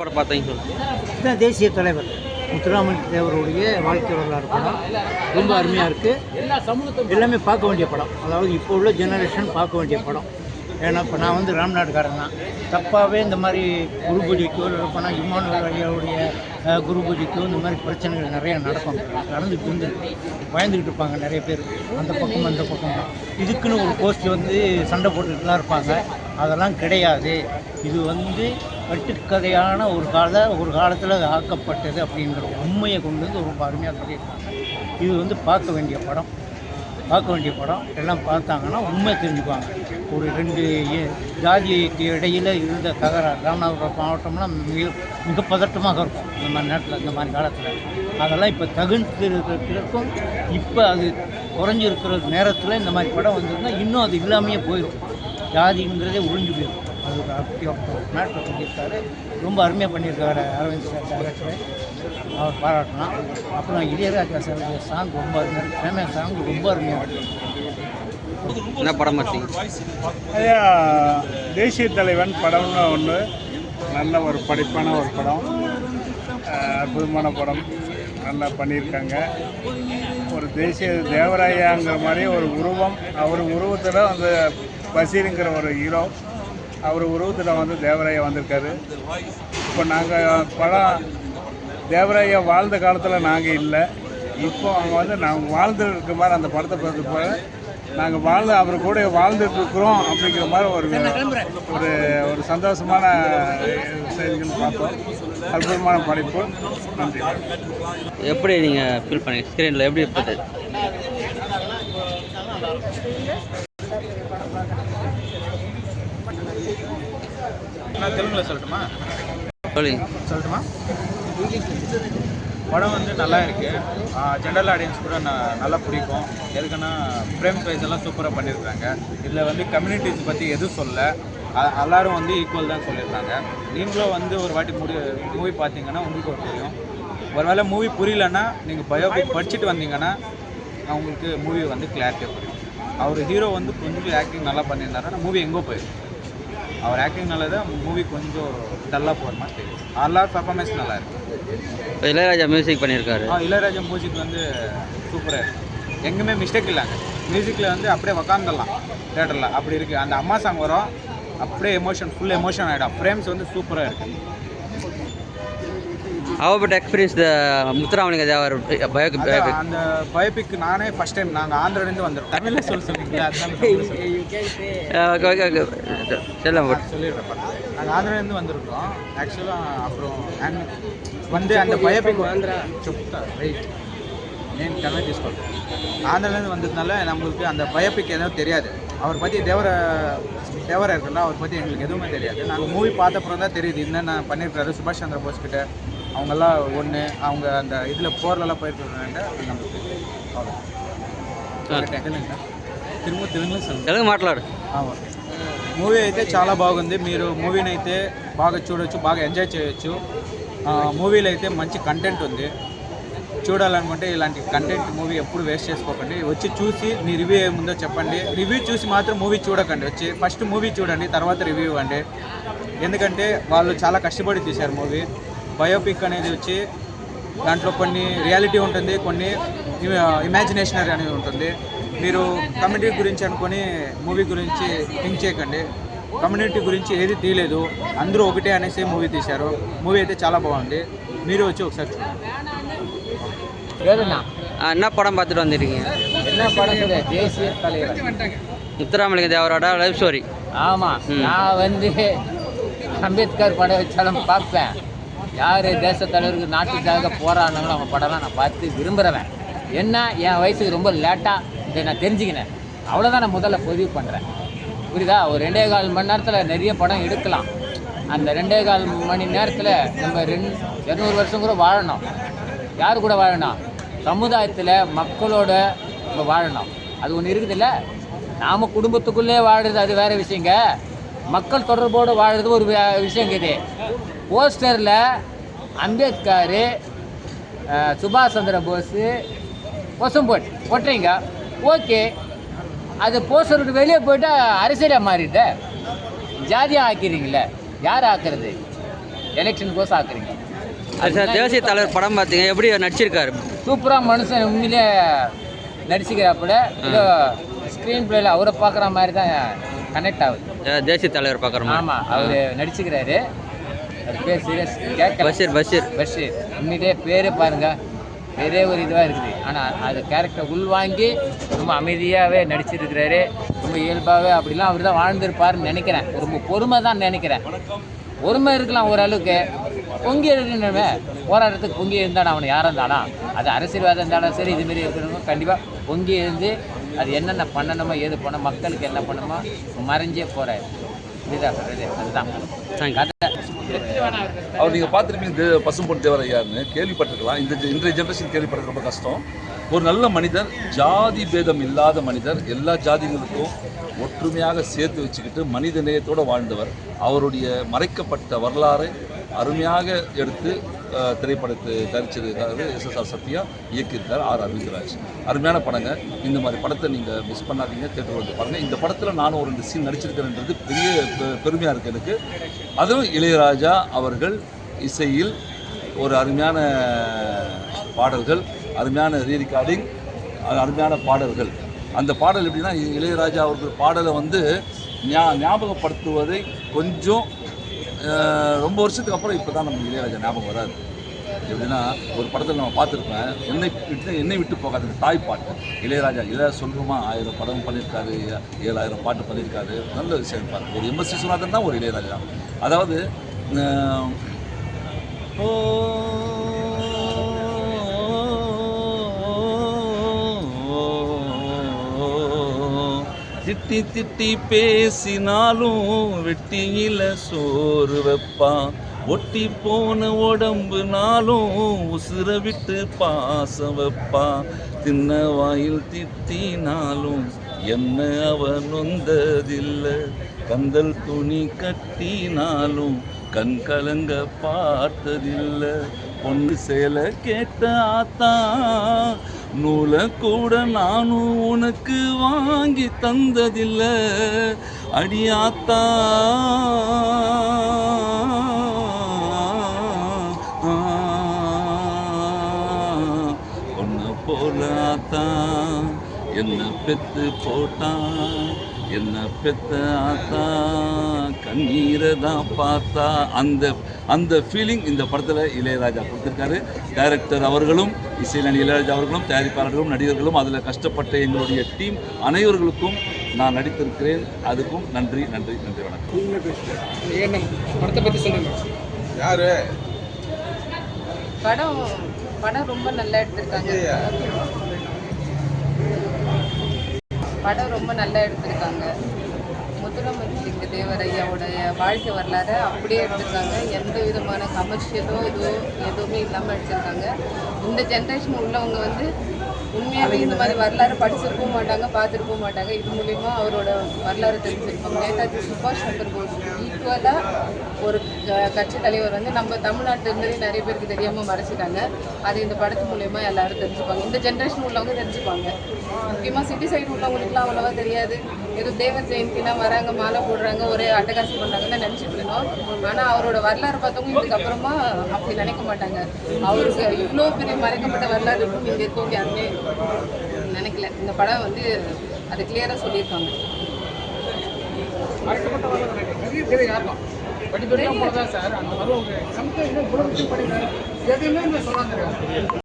படம் பார்த்தீங்க இதுதான் தேசிய தலைவர். முத்துராமன் தேவருடைய வாழ்க்கை வரலாறு படம். ரொம்ப அருமையாக இருக்குது எல்லாமே பார்க்க வேண்டிய படம். அதாவது இப்போ உள்ள ஜெனரேஷன் பார்க்க வேண்டிய படம். ஏன்னா இப்போ நான் வந்து ராம்நாடுக்காரன் தான். தப்பாகவே இந்த மாதிரி குரு பூஜைக்கோ இல்லை போனால் இமானுவல் ஐயாவுடைய குரு பூஜைக்கோ இந்த மாதிரி பிரச்சனைகள் நிறையா நடக்கும். நடந்துட்டு இருந்து பயந்துக்கிட்டு இருப்பாங்க நிறைய பேர். அந்த பக்கம் அந்த பக்கம் இதுக்குன்னு ஒரு போஸ்ட் வந்து சண்டை போட்டுக்கிட்டுலாம் இருப்பாங்க. அதெல்லாம் கிடையாது. இது வந்து கட்டுக்கதையான ஒரு கால ஒரு காலத்தில் ஆக்கப்பட்டது அப்படிங்கிற உண்மையை கொண்டு வந்து ரொம்ப அருமையாக சொல்லியிருக்காங்க. இது வந்து பார்க்க வேண்டிய படம். பார்க்க வேண்டிய படம். எல்லாம் பார்த்தாங்கன்னா உண்மை தெரிஞ்சுக்குவாங்க. ஒரு ரெண்டு ஏ- ஜாதிக்கு இடையில் இருந்த தகராறு ராமநாதபுரம் மாவட்டம்லாம் மிக மிக பதட்டமாக இருக்கும். இந்த மாதிரி நேரத்தில் இந்த மாதிரி காலத்தில். அதெல்லாம் இப்போ தகுந்திருக்கிறதுக்கும் இப்போ அது குறைஞ்சிருக்கிற நேரத்தில் இந்த மாதிரி படம் வந்திருந்தால் இன்னும் அது இல்லாமையே போயிடும். ஜாதிங்கிறதே ஒழிஞ்சு போயிடும். அது ஒரு அத்தியம் மேட்ரு பண்ணியிருக்காரு ரொம்ப அருமையாக பண்ணியிருக்காரு அரவிந்த் சார் டேரக்டர் அவர் பாராட்டலாம் அப்புறம் இளையராஜா சார் சாங் ரொம்ப அருமையாக ஃபேமஸ் சாங் ரொம்ப அருமையாக இருக்கு என்ன படம் பார்த்தீங்க ஐயா தேசிய தலைவன் படம்னு ஒன்று நல்ல ஒரு படிப்பான ஒரு படம் அற்புதமான படம் நல்லா பண்ணியிருக்காங்க ஒரு தேசிய தேவராயாங்கிற மாதிரி ஒரு உருவம். அவர் உருவத்தில் வந்து பசீருங்கிற ஒரு ஹீரோ. அவர் உருவத்தில் வந்து தேவராயா வந்திருக்காரு. இப்போ நாங்கள் படம் தேவராயா வாழ்ந்த காலத்தில் நாங்கள் இல்லை. இப்போ அவங்க வந்து நாங்கள் வாழ்ந்துருக்க மாதிரி அந்த படத்தை பார்த்து நாங்கள் வாழ்ந்து அவர் கூட வாழ்ந்துட்டுருக்குறோம் அப்படிங்கிற மாதிரி ஒரு ஒரு ஒரு சந்தோஷமான செய்திகள் பார்த்தோம். அற்புதமான படைப்பு. நன்றி. எப்படி நீங்கள் ஃபீல் பண்ணி ஸ்க்ரீனில் எப்படி இருப்பது நான் தெலுங்குல சொல்லட்டுமா? சொல்லட்டுமா? படம் வந்து நல்லா இருக்கு. ஜென்ரல் ஆடியன்ஸ் கூட நான் நல்லா பிடிக்கும். எதுக்குன்னா ஃப்ரேம்ஸ் வைஸ் எல்லாம் சூப்பராக பண்ணியிருக்காங்க இதில் வந்து கம்யூனிட்டிஸ் பற்றி எதுவும் சொல்ல எல்லாரும் வந்து ஈக்குவல் தான் சொல்லியிருக்காங்க. நீங்களும் வந்து ஒரு வாட்டி முடி மூவி பார்த்தீங்கன்னா உங்களுக்கு ஒரு தெரியும். ஒருவேளை மூவி புரியலன்னா நீங்கள் பயோபிக் படிச்சுட்டு வந்தீங்கன்னா உங்களுக்கு மூவி வந்து கிளாரிட்டியாக புரியும். அவர் ஹீரோ வந்து கொஞ்சம் ஆக்டிங் நல்லா பண்ணியிருந்தாருன்னா மூவி எங்கோ போயிடும். அவர் ஆக்டிங்னால தான் மூவி கொஞ்சம் டல்லாக போகிற மாதிரி தெரியும் எல்லார் பர்ஃபார்மன்ஸ் நல்லா இருக்கு. இப்போ இளையராஜா மியூசிக் பண்ணியிருக்காரு ஆ இளையராஜா மியூசிக் வந்து சூப்பராக இருக்கு. எங்கேயுமே மிஸ்டேக் இல்லைங்க மியூசிக்கில் வந்து அப்படியே உக்காந்துடலாம் தேட்டரில் அப்படி இருக்குது அந்த அம்மா சாங் வரும் அப்படியே எமோஷன் ஃபுல் எமோஷன் ஆகிடும் ஃப்ரேம்ஸ் வந்து சூப்பராக இருக்குது How about experience the Muthuramalinga Thevar biopic biopic அந்த பயோபிக் நானே ஃபர்ஸ்ட் டைம் நாங்கள் ஆந்திராலேருந்து வந்தோம் தமிழில் சொல்ல ஓகே ஓகே ஓகே செல்லம் சொல்லிடுறேன் நாங்கள் ஆந்திராலேருந்து வந்திருக்கோம். Uh, ஆக்சுவலாக அப்புறம் வந்து அந்த பயோபிக் ஆந்திரா சுப்தா ரைட் ஏன் தமிழ் டிஸ்கவுண்ட் ஆந்திராலேருந்து வந்ததுனால நம்மளுக்கு அந்த பயோபிக் எதுவும் தெரியாது. அவரை பற்றி தேவர தேவராக இருக்குல்ல அவரை பற்றி எங்களுக்கு எதுவுமே தெரியாது. நாங்கள் மூவி பார்த்தப்பறம் தான் தெரியுது என்னென்ன பண்ணியிருக்காரு சுபாஷ் சந்திர போஸ் கிட்ட. அவங்கெல்லாம் ஒன்று அவங்க அந்த இதில் போர்லலாம் போயிருக்காங்க நமக்கு తెలుగు తెలుగులో తెలుగు మూవీ అయితే చాలా బాగుంది. మీరు మూవీని అయితే బాగా చూడొచ్చు బాగా ఎంజాయ్ చేయొచ్చు. మూవీలో అయితే మంచి కంటెంట్ ఉంది. చూడాలనుకుంటే ఇలాంటి కంటెంట్ మూవీ ఎప్పుడు వేస్ట్ చేసుకోకండి. వచ్చి చూసి మీ రివ్యూ ఏముందో చెప్పండి. రివ్యూ చూసి మాత్రం మూవీ చూడకండి. వచ్చి ఫస్ట్ మూవీ చూడండి తర్వాత రివ్యూ ఇవ్వండి. ఎందుకంటే వాళ్ళు చాలా కష్టపడి తీశారు మూవీ బయోపిక్ అనేది వచ్చి దాంట్లో కొన్ని రియాలిటీ ఉంటుంది కొన్ని ఇమాజినేషనరీ అనేది ఉంటుంది మీరు కమ్యూనిటీ గురించి అనుకొని మూవీ గురించి థింక్ చేయకండి కమ్యూనిటీ గురించి ఏది తీయలేదు అందరూ ఒకటే అనేసి మూవీ తీశారు మూవీ అయితే చాలా బాగుంది మీరు వచ్చి ఒకసారి చూడండి வேறுண்ணா என்ன படம் பார்த்துட்டு வந்திருக்கீங்க என்ன படத்துல தேசிய தலைவர் முத்துராமலிங்க தேவரோட லைஃப் ஸ்டோரி ஆமாம் ம். நான் வந்து அம்பேத்கர் படம் வச்சாலும் பார்ப்பேன் யார் தேச தலைவருக்கு நாட்டுக்காக போராடினாங்களோ அவங்க படம்லாம் நான் பார்த்து விரும்புகிறவன் என்ன? என் வயசுக்கு ரொம்ப லேட்டாக இதை நான் தெரிஞ்சுக்கினேன். அவ்வளோதான் நான் முதல்ல பதிவு பண்ணுறேன் புரியுதா? ஒரு ரெண்டே கால் மணி நேரத்தில் நிறைய படம் எடுக்கலாம். அந்த ரெண்டே கால் மணி நேரத்தில் நம்ம ரெண்டு இரநூறு வருஷம் கூட வாழணும். யார் கூட வாழணும்? சமுதாயத்தில் மக்களோட நம்ம வாழணும். அது ஒன்று இருக்குதுல்ல? நாம் குடும்பத்துக்குள்ளே வாழுறது அது வேறு விஷயங்க. மக்கள் தொடர்போடு வாழ்கிறது ஒரு வே- விஷயம் இது. போஸ்டரில் அம்பேத்கர் சுபாஷ் சந்திர போஸ் பசும்போட் போட்டுறீங்க. ஓகே. அது போஸ்டர் விட்டு வெளியே போயிட்டா அரசியலாக மாறிட்ட ஜாதியாக ஆக்கிறீங்களே யார் ஆக்குறது? எலெக்ஷனுக்கோசம் ஆக்குறீங்க. சரி சார் தேசிய தலைவர் படம் பார்த்தீங்க எப்படி நடிச்சிருக்காரு? சூப்பராக மனுஷன் உண்மையிலே நடிச்சுக்கிறாப்புல ஏதோ ஸ்க்ரீன் பிளேல அவரை பார்க்குற மாதிரி தான் கனெக்ட் ஆகுது. தேசிய தலைவர் பார்க்குறோமா ஆமாம் அவர் நடிச்சுக்கிறாரு. பேர் சீரியஸ் கேட்கல. பஷீர் பஷீர். பஷீர். உண்மையிலே பேரே பாருங்க பேரே ஒரு இதுவாக இருக்குது. ஆனால் அது கேரக்டர் உள்வாங்கி ரொம்ப அமைதியாகவே நடிச்சிருக்கிறாரு. ரொம்ப இயல்பாகவே அப்படிலாம் அவர் தான் வாழ்ந்திருப்பாருன்னு நினைக்கிறேன். ரொம்ப பொறுமை தான் நினைக்கிறேன். பொறுமை இருக்கலாம் ஓரளவுக்கு. பொங்கி எழுதுனவே போராட்டத்துக்கு பொங்கி எழுந்தானா அவனை யாரும் இருந்தானா? அது அரசியல்வாதம் இருந்தாலும் சரி இதுமாரி இருக்கிறவங்க கண்டிப்பாக பொங்கி எழுந்து அது என்னென்ன பண்ணணுமோ ஏது பண்ண மக்களுக்கு என்ன பண்ணணுமோ மறைஞ்சே போகிறாரு இதுதான் அதுதான். அவர் நீங்கள் பார்த்துருப்பீங்க பசும்பொன் தேவர் ஐயான்னு கேள்விப்பட்டிருக்கலாம். இந்த இன்றைய ஜென்ரேஷன் கேள்விப்படுறது ரொம்ப கஷ்டம். ஒரு நல்ல மனிதர் ஜாதி பேதம் இல்லாத மனிதர் எல்லா ஜாதிகளுக்கும் ஒற்றுமையாக சேர்த்து வச்சுக்கிட்டு மனித நேயத்தோடு வாழ்ந்தவர். அவருடைய மறைக்கப்பட்ட வரலாறை அருமையாக எடுத்து திரைப்படத்தை தயாரிச்சிருக்காரு எஸ்எஸ்ஆர் சத்யா இயக்கியிருக்கார் ஆர் அரவிந்தராஜ் அருமையான படங்க. இந்த மாதிரி படத்தை நீங்கள் மிஸ் பண்ணாதீங்க தேட்டர் வந்து பாருங்கள் இந்த படத்தில் நானும் ஒரு ரெண்டு சீன் நடிச்சிருக்கிறேன்றது பெரிய பெ- பெருமையாக இருக்குது எனக்கு. அதுவும் இளையராஜா அவர்கள் இசையில் ஒரு அருமையான பாடல்கள் அருமையான ரீரிகார்டிங் அருமையான பாடல்கள். அந்த பாடல் எப்படின்னா இ- இளையராஜா அவர்கள் பாடலை வந்து ஞா ஞாபகப்படுத்துவதை கொஞ்சம் ரொம்ப வருஷத்துக்கு அப்புறம் இப்போ தான் நமக்கு இளையராஜா ஞாபகம் வராது. எப்படின்னா ஒரு படத்தில் நம்ம பார்த்துருப்பேன் என்னை விட்டு என்னை விட்டு போகாத தாய் பாட்டு. இளையராஜா இளைய சொல்கிறோமா ஆயிரம் படம் பண்ணியிருக்காரு ஏழாயிரம் பாட்டு பண்ணியிருக்காரு. நல்ல விஷயம் இருப்பார் ஒரு எம்எஸ் விஸ்வநாதன் தான் ஒரு இளையராஜா. அதாவது ஓ திட்டி திட்டி பேசினாலும் வெட்டியில சோறு வைப்பான் ஒட்டி போன உடம்புனாலும் உசுர விட்டு பாசம் வைப்பான் தின்ன வாயில் திட்டினாலும் என்ன அவன் நொந்ததில்லை. கந்தல் துணி கட்டினாலும் கண் கலங்க பார்த்ததில்லை. பொண்ணு சேலை கேட்ட ஆத்தா நூலை கூட நானும் உனக்கு வாங்கி தந்ததில்லை அடியாத்தா பொண்ணு போல ஆத்தா என்ன பெத்து போட்டான் என்ன பெத்த ஆத்தா? கண்ணீரை தான் பார்த்தா. அந்த அந்த ஃபீலிங் இந்த படத்தில் இளையராஜா கொடுத்துருக்காரு. டைரக்டர் அவர்களும் இசைநடி இளையராஜா அவர்களும் தயாரிப்பாளர்களும் நடிகர்களும் அதில் கஷ்டப்பட்ட எங்களுடைய டீம் அனைவர்களுக்கும் நான் நடித்திருக்கிறேன். அதுக்கும் நன்றி நன்றி நன்றி வணக்கம். படம் படம் ரொம்ப நல்லா எடுத்திருக்காங்க. படம் ரொம்ப நல்லா எடுத்திருக்காங்க. முத்துராமலிங்க தேவரையாவுடைய வாழ்க்கை வரலாறை அப்படியே எடுத்திருக்காங்க. எந்த விதமான கமர்ஷியலோ இதுவோ எதுவுமே இல்லாமல் எடுத்திருக்காங்க. இந்த ஜென்ரேஷன் உள்ளவங்க வந்து உண்மையாகவே இந்த மாதிரி வரலாறு படிச்சிருக்கவும் மாட்டாங்க பார்த்துருக்கவும் மாட்டாங்க. இது மூலிமா அவரோட வரலாறு தெரிஞ்சிருப்பாங்க நேதாஜி சுபாஷ் சந்திர போஸ் ஆக்சுவலாக ஒரு க- கட்சி தலைவர் வந்து நம்ம தமிழ்நாட்டில் நிறைய பேருக்கு தெரியாமல் மறைச்சிட்டாங்க. அது இந்த படத்து மூலயமா எல்லாரும் தெரிஞ்சுப்பாங்க. இந்த ஜென்ரேஷன் உள்ளவங்க தெரிஞ்சுப்பாங்க. முக்கியமாக சிட்டி சைடு உள்ளவங்களுக்குலாம் அவ்வளோவா தெரியாது. ஏதோ தேவர் ஜெயந்தினா வராங்க மாலை போடுறாங்க ஒரே அட்டகாசம் பண்ணுறாங்கன்னு நினச்சிட்டு இருந்தோம். ஆனால் அவரோட வரலாறு பார்த்தவங்க இதுக்கப்புறமா அப்படி நினைக்க மாட்டாங்க. அவருக்கு இவ்வளோ பெரிய மறைக்கப்பட்ட வரலாறு இருக்கும் இங்கே இருக்கவங்க யாருமே நினைக்கல. இந்த படம் வந்து அதை கிளியராக சொல்லியிருக்காங்க. படிப்படியாக போகிறதா சார்? அந்த மாதிரி ஒரு சமத்துவ குடும்பத்தின் படிக்கிற எதுவுமே இங்கே சொல்லாங்க